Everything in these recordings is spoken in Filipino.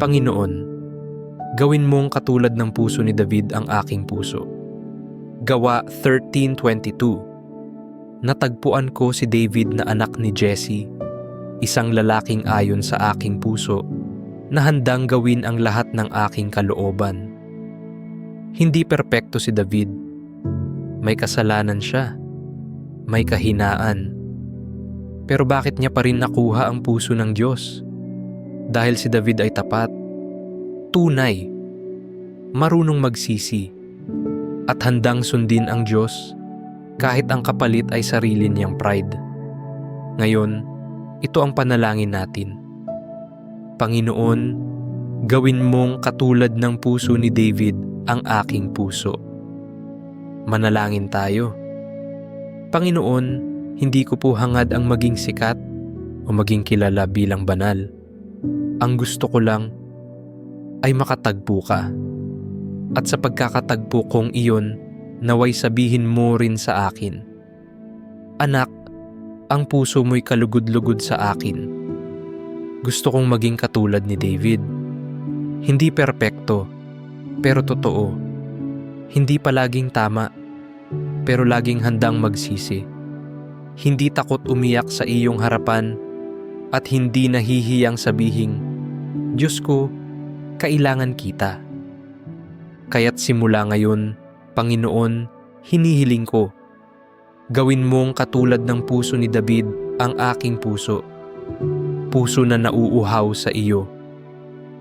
Panginoon, gawin mong katulad ng puso ni David ang aking puso. Gawa 13.22 Natagpuan ko si David na anak ni Jesse, isang lalaking ayon sa aking puso, na handang gawin ang lahat ng aking kalooban. Hindi perpekto si David. May kasalanan siya. May kahinaan. Pero bakit niya pa rin nakuha ang puso ng Diyos? Dahil si David ay tapat, tunay, marunong magsisi, at handang sundin ang Diyos kahit ang kapalit ay sarili niyang pride. Ngayon, ito ang panalangin natin. Panginoon, gawin mong katulad ng puso ni David ang aking puso. Manalangin tayo. Panginoon, hindi ko po hangad ang maging sikat o maging kilala bilang banal. Ang gusto ko lang ay makatagpo ka. At sa pagkakatagpo kong iyon, naway sabihin mo rin sa akin, Anak, ang puso mo'y kalugod-lugod sa akin. Gusto kong maging katulad ni David. Hindi perpekto, pero totoo. Hindi palaging tama, pero laging handang magsisi. Hindi takot umiyak sa iyong harapan at hindi nahihiyang sabihing, Diyos ko, kailangan kita. Kaya't simula ngayon, Panginoon, hinihiling ko. Gawin mong katulad ng puso ni David ang aking puso. Puso na nauuhaw sa iyo.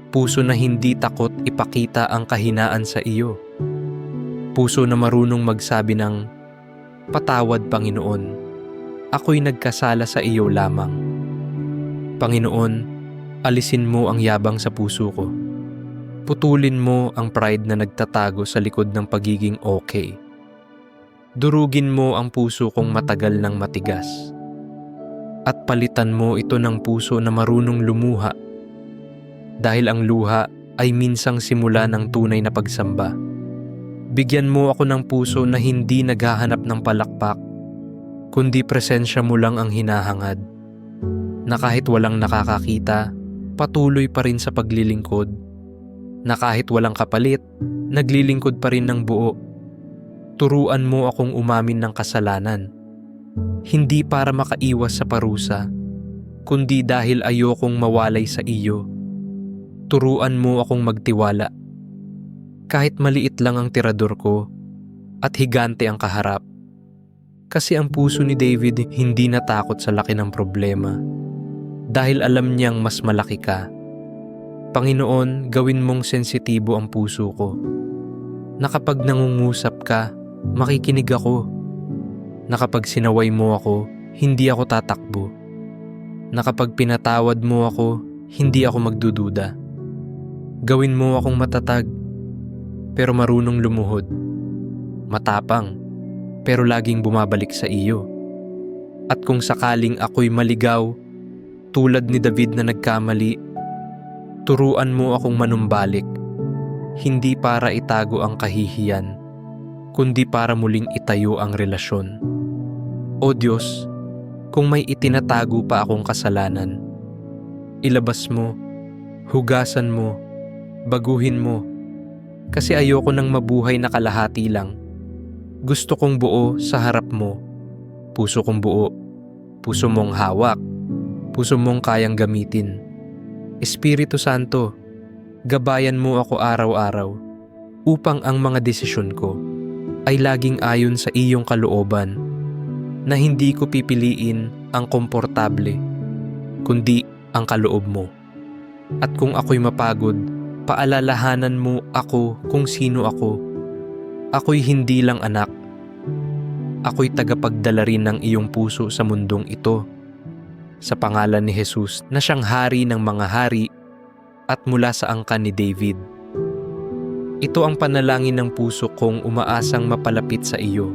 Puso na hindi takot ipakita ang kahinaan sa iyo. Puso na marunong magsabi ng, Patawad Panginoon, ako'y nagkasala sa iyo lamang. Panginoon, alisin mo ang yabang sa puso ko. Putulin mo ang pride na nagtatago sa likod ng pagiging okay. Durugin mo ang puso kong matagal ng matigas. At palitan mo ito ng puso na marunong lumuha. Dahil ang luha ay minsang simula ng tunay na pagsamba. Bigyan mo ako ng puso na hindi naghahanap ng palakpak, kundi presensya mo lang ang hinahangad. Na kahit walang nakakakita, patuloy pa rin sa paglilingkod na kahit walang kapalit, naglilingkod pa rin ng buo. Turuan mo akong umamin ng kasalanan. Hindi para makaiwas sa parusa, kundi dahil ayokong mawalay sa iyo. Turuan mo akong magtiwala. Kahit maliit lang ang tirador ko at higante ang kaharap. Kasi ang puso ni David hindi natakot sa laki ng problema. Dahil alam niyang mas malaki ka Panginoon, gawin mong sensitibo ang puso ko. Na kapag nangungusap ka, makikinig ako. Na sinaway mo ako, hindi ako tatakbo. Na pinatawad mo ako, hindi ako magdududa. Gawin mo akong matatag, pero marunong lumuhod. Matapang, pero laging bumabalik sa iyo. At kung sakaling ako'y maligaw, tulad ni David na nagkamali, Turuan mo akong manumbalik, hindi para itago ang kahihiyan, kundi para muling itayo ang relasyon. O Diyos, kung may itinatago pa akong kasalanan, ilabas mo, hugasan mo, baguhin mo, kasi ayoko nang mabuhay na kalahati lang. Gusto kong buo sa harap mo, puso kong buo, puso mong hawak, puso mong kayang gamitin Espiritu Santo, gabayan mo ako araw-araw upang ang mga desisyon ko ay laging ayon sa iyong kalooban na hindi ko pipiliin ang komportable kundi ang kaloob mo. At kung ako'y mapagod, paalalahanan mo ako kung sino ako. Ako'y hindi lang anak. Ako'y tagapagdala rin ng iyong puso sa mundong ito sa pangalan ni Jesus na siyang hari ng mga hari at mula sa angkan ni David. Ito ang panalangin ng puso kong umaasang mapalapit sa iyo.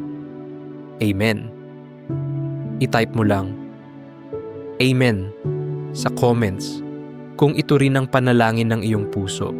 Amen. I-type mo lang, Amen, sa comments kung ito rin ang panalangin ng iyong puso.